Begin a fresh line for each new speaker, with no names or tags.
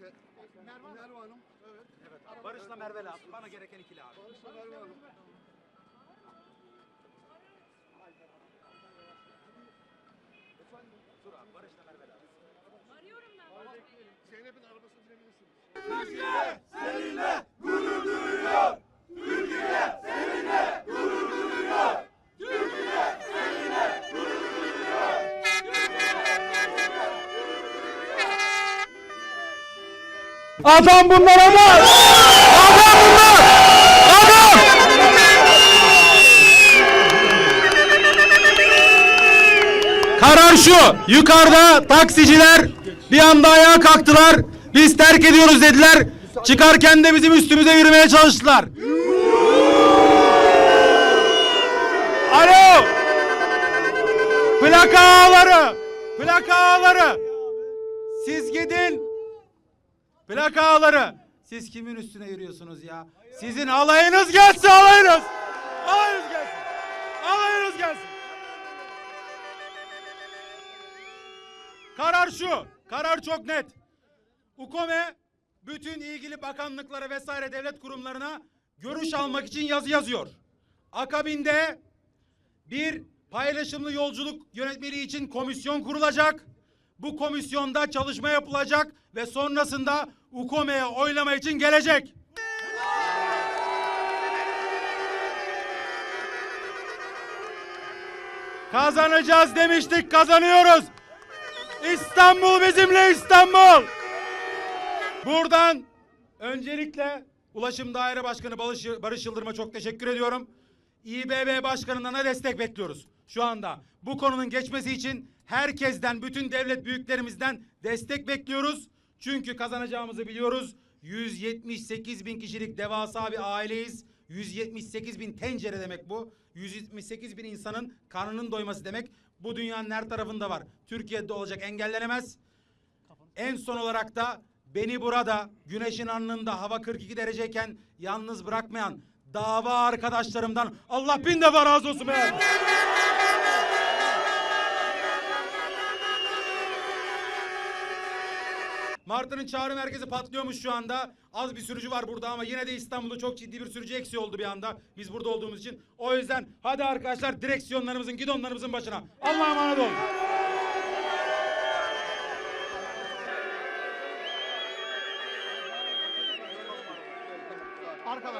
e, Se- Se- Merve Hanım. Evet.
Barış'la Merve lazım. Bana gereken ikili abi.
Barış'la Merve Hanım.
Dur abi Barış'la Merve lazım.
Arıyorum ben.
Zeynep'in arabasına binebilirsiniz.
Adam bunlar adam! Adam bunlar! Adam! Karar şu. Yukarıda taksiciler bir anda ayağa kalktılar. Biz terk ediyoruz dediler. Çıkarken de bizim üstümüze yürümeye çalıştılar. Alo! Plaka ağları! Plaka ağları! Siz gidin. Plaka ağları. Siz kimin üstüne yürüyorsunuz ya? Sizin alayınız gelsin alayınız. Alayınız gelsin. Alayınız gelsin. Karar şu. Karar çok net. UKOME bütün ilgili bakanlıklara vesaire devlet kurumlarına görüş almak için yazı yazıyor. Akabinde bir paylaşımlı yolculuk yönetmeliği için komisyon kurulacak. Bu komisyonda çalışma yapılacak ve sonrasında UKOME'ye oylama için gelecek. Kazanacağız demiştik, kazanıyoruz. İstanbul bizimle İstanbul. Buradan öncelikle Ulaşım Daire Başkanı Barış, Barış Yıldırım'a çok teşekkür ediyorum. İBB Başkanı'ndan da destek bekliyoruz şu anda. Bu konunun geçmesi için herkesten, bütün devlet büyüklerimizden destek bekliyoruz. Çünkü kazanacağımızı biliyoruz. 178 bin kişilik devasa bir aileyiz. 178 bin tencere demek bu. 178 bin insanın karnının doyması demek. Bu dünyanın her tarafında var. Türkiye'de olacak engellenemez. En son olarak da beni burada güneşin alnında hava 42 dereceyken yalnız bırakmayan dava arkadaşlarımdan Allah bin defa razı olsun be. Martı'nın çağrı merkezi patlıyormuş şu anda. Az bir sürücü var burada ama yine de İstanbul'da çok ciddi bir sürücü eksiği oldu bir anda. Biz burada olduğumuz için. O yüzden hadi arkadaşlar direksiyonlarımızın, gidonlarımızın başına. Allah'a emanet olun.